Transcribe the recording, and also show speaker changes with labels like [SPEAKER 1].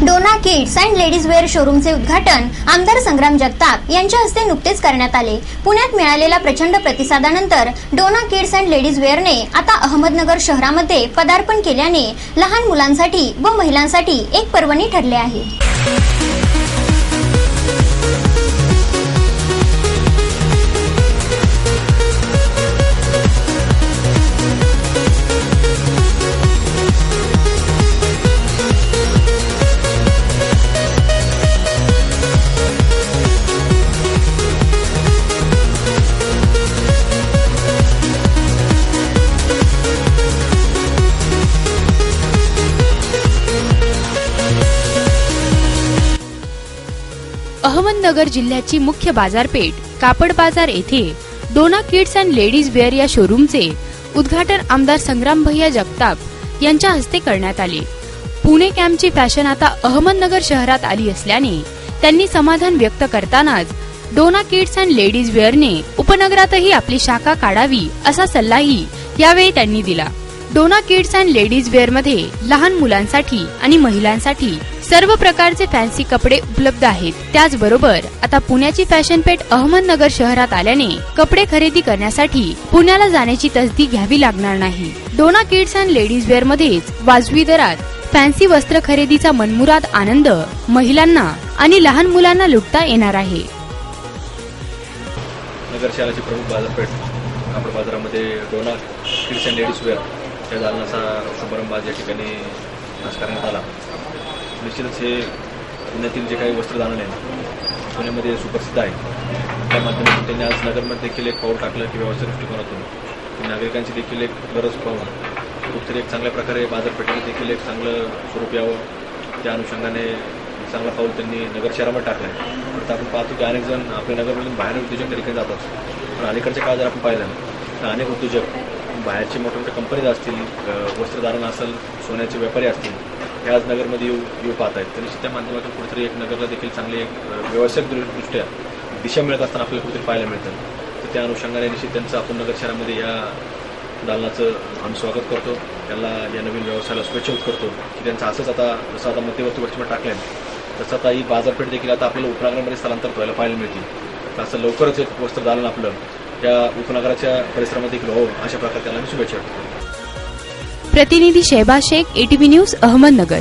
[SPEAKER 1] Dona kids and ladies wear शोरूमचे उद्घाटन आमदार संग्राम जगताप यांच्या हस्ते नुकतेच करण्यात आले. पुण्यात मिळालेल्या प्रचंड प्रतिसादानंतर डोना किड्स अँड लेडीज वेअरने आता अहमदनगर शहरामध्ये पदार्पण केल्याने लहान मुलांसाठी व महिलांसाठी एक पर्वणी ठरले आहे.
[SPEAKER 2] अहमदनगर जिल्ह्याची मुख्य बाजारपेठ कापड बाजार येथे Dona kids and ladies wear या शोरूमचे उद्घाटन आमदार संग्राम भैया जगताप यांच्या हस्ते करण्यात आले. पुणे कॅम्पची फॅशन आता अहमदनगर शहरात आली असल्याने त्यांनी समाधान व्यक्त करतानाच डोना किड्स अँड लेडीज वेअरने उपनगरातही आपली शाखा काढावी असा सल्लाही यावेळी त्यांनी दिला. डोना किड्स अँड लेडीज वेअरमध्ये लहान मुलांसाठी आणि महिलांसाठी सर्व प्रकारचे फॅन्सी कपडे उपलब्ध आहेत. त्याचबरोबर आता पुण्याची फॅशन पेठ अहमदनगर शहरात आल्याने कपडे खरेदी करण्यासाठी पुण्याला जाण्याची तसदी घ्यावी लागणार नाही. Dona kids and ladies wear मध्येच वाजवी दरात फॅन्सी वस्त्र खरेदीचा मनमुराद आनंद महिलांना आणि लहान मुलांना लुटता येणार आहे.
[SPEAKER 3] नगर शहराची प्रमुख बाजारपेठ कापड बाजारामध्ये Dona kids and ladies wear या दालनाचा शुभारंभ आज या ठिकाणी आज करण्यात आला. निश्चितच हे पुण्यातील जे काही वस्त्रदालन आहे पुण्यामध्ये सुप्रसिद्ध आहे. त्या माध्यमातून त्यांनी आज नगरमध्ये देखील एक पाऊल टाकलं की व्यवस्थित दृष्टिकोनातून. नागरिकांची देखील एक गरज पाहून कुठेतरी एक चांगल्या प्रकारे बाजारपेठेला देखील एक चांगलं स्वरूप यावं. त्या अनुषंगाने चांगला पाऊल त्यांनी नगर शहरामध्ये टाकला आहे तर आपण पाहतो की अनेक जण आपल्या नगरमधून बाहेर उद्योजक ठिकाणी जातात पण अलीकडच्या काळात जर आपण पाहिलं तर अनेक उद्योजक बाहेरचे मोठमोठ्या कंपनीज असतील वस्त्रधारण असेल सोन्याचे व्यापारी असतील हे आज नगरमध्ये येऊ येऊ पाहत आहेत तर निश्चित त्या माध्यमातून कुठेतरी एक नगरला देखील चांगली एक अ, व्यावसायिक दिशा मिळत असताना आपल्याला कुठेतरी पाहायला मिळतं. तर त्या अनुषंगाने निश्चित त्यांचं आपण नगर शहरामध्ये या दालनाचं आम्ही स्वागत करतो. त्यांना या नवीन व्यवसायाला शुभेच्छा करतो की त्यांचं असंच आता जसं आता मध्यवर्ती वर्षभर टाकलं आहे तसं आता ही बाजारपेठ देखील आता आपल्याला उपनगरामध्ये स्थलांतर व्हायला पाहायला मिळतील. तर असं लवकरच एक वस्त्र दालन आपलं त्या उपनगराच्या परिसरामध्ये देखील हो अशा प्रकारे त्यांना आम्ही शुभेच्छा करतो
[SPEAKER 2] प्रतिनिधी शेबा शेख एटीव्ही न्यूज अहमदनगर.